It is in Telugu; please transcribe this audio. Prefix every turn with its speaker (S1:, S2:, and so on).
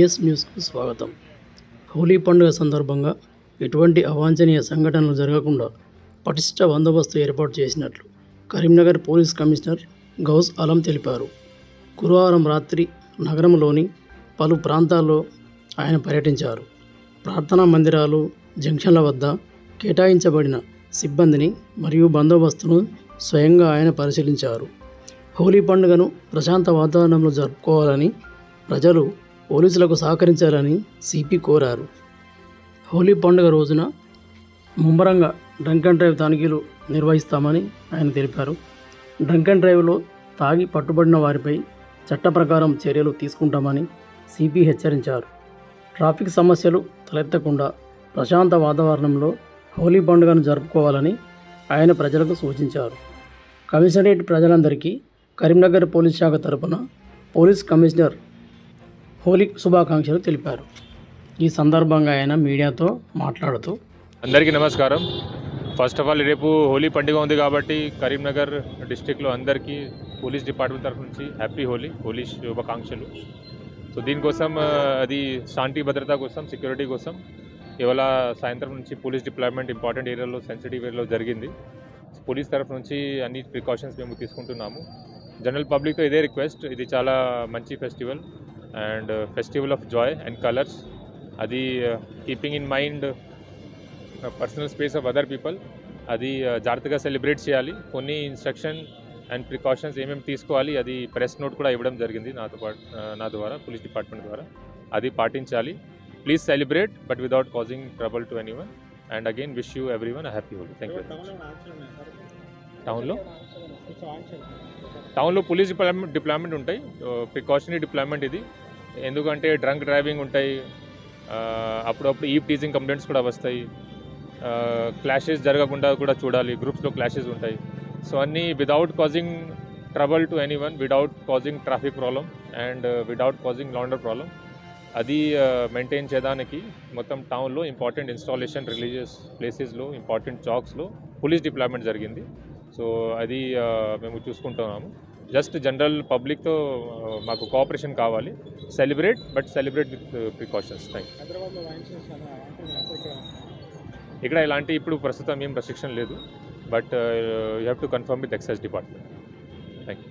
S1: టీఎస్ న్యూస్కు స్వాగతం. హోలీ పండుగ సందర్భంగా ఎటువంటి అవాంఛనీయ సంఘటనలు జరగకుండా పటిష్ట బందోబస్తు ఏర్పాటు చేసినట్లు కరీంనగర్ పోలీస్ కమిషనర్ గౌస్ అలం తెలిపారు. గురువారం రాత్రి నగరంలోని పలు ప్రాంతాల్లో ఆయన పర్యటించారు. ప్రార్థనా మందిరాలు జంక్షన్ల వద్ద కేటాయించబడిన సిబ్బందిని మరియు బందోబస్తును స్వయంగా ఆయన పరిశీలించారు. హోలీ పండుగను ప్రశాంత వాతావరణంలో జరుపుకోవాలని ప్రజలు పోలీసులకు సహకరించాలని సిపి కోరారు. హోలీ పండుగ రోజున ముమ్మరంగా డ్రంక్ అండ్ డ్రైవ్ తనిఖీలు నిర్వహిస్తామని ఆయన తెలిపారు. డ్రంక్ అండ్ డ్రైవ్లో తాగి పట్టుబడిన వారిపై చట్ట ప్రకారం చర్యలు తీసుకుంటామని సిపి హెచ్చరించారు. ట్రాఫిక్ సమస్యలు తలెత్తకుండా ప్రశాంత వాతావరణంలో హోలీ పండుగను జరుపుకోవాలని ఆయన ప్రజలకు సూచించారు. కమిషనరేట్ ప్రజలందరికీ కరీంనగర్ పోలీస్ శాఖ తరపున పోలీస్ కమిషనర్ హోలీ శుభాకాంక్షలు తెలిపారు. ఈ సందర్భంగా ఆయన మీడియాతో మాట్లాడుతూ
S2: అందరికీ నమస్కారం. ఫస్ట్ ఆఫ్ ఆల్ రేపు హోలీ పండుగ ఉంది కాబట్టి కరీంనగర్ డిస్టిక్లో అందరికీ పోలీస్ డిపార్ట్మెంట్ తరఫు నుంచి హ్యాపీ హోలీ హోలీ శుభాకాంక్షలు. సో దీనికోసం అది శాంతి భద్రత కోసం సెక్యూరిటీ కోసం ఇవాళ సాయంత్రం నుంచి పోలీస్ డిప్లాయ్మెంట్ ఇంపార్టెంట్ ఏరియాలో సెన్సిటివ్ ఏరియాలో జరిగింది. పోలీస్ తరఫు నుంచి అన్ని ప్రికాషన్స్ మేము తీసుకుంటున్నాము. జనరల్ పబ్లిక్తో ఇదే రిక్వెస్ట్. ఇది చాలా మంచి festival. And festival of joy and colours అది keeping in mind personal space of other people అది జాగ్రత్తగా సెలబ్రేట్ చేయాలి. కొన్ని ఇన్స్ట్రక్షన్ అండ్ ప్రికాషన్స్ ఏమేమి తీసుకోవాలి అది ప్రెస్ నోట్ కూడా ఇవ్వడం జరిగింది నాతో పాటు నా ద్వారా పోలీస్ డిపార్ట్మెంట్ ద్వారా. అది పాటించాలి. Please celebrate but without causing trouble to anyone and again wish you everyone happy Holi thank you టౌన్లో టౌన్లో పోలీస్ డిప్లాయ్మెంట్ డిప్లాయ్మెంట్ ఉంటాయి. ప్రికాషనరీ డిప్లాయ్మెంట్ ఇది. ఎందుకంటే డ్రంక్ డ్రైవింగ్ ఉంటాయి అప్పుడప్పుడు ఈ టీజింగ్ కంప్లైంట్స్ కూడా వస్తాయి. క్లాషెస్ జరగకుండా కూడా చూడాలి గ్రూప్స్లో క్లాషెస్ ఉంటాయి. సో అన్నీ without causing trouble to anyone without causing traffic problem and without causing lander problem అది మెయింటైన్ చేయడానికి మొత్తం టౌన్లో ఇంపార్టెంట్ ఇన్స్టాలేషన్ రిలీజియస్ ప్లేసెస్లో ఇంపార్టెంట్ చాక్స్లో పోలీస్ డిప్లాయ్మెంట్ జరిగింది. సో అది మేము చూసుకుంటున్నాము. జస్ట్ జనరల్ పబ్లిక్తో మాకు కోఆపరేషన్ కావాలి. Celebrate but celebrate with precautions. Thank ఇక్కడ ఇలాంటి ఇప్పుడు ప్రస్తుతం ఏం రెస్ట్రిక్షన్ లేదు. But you have to confirm with excise department thank you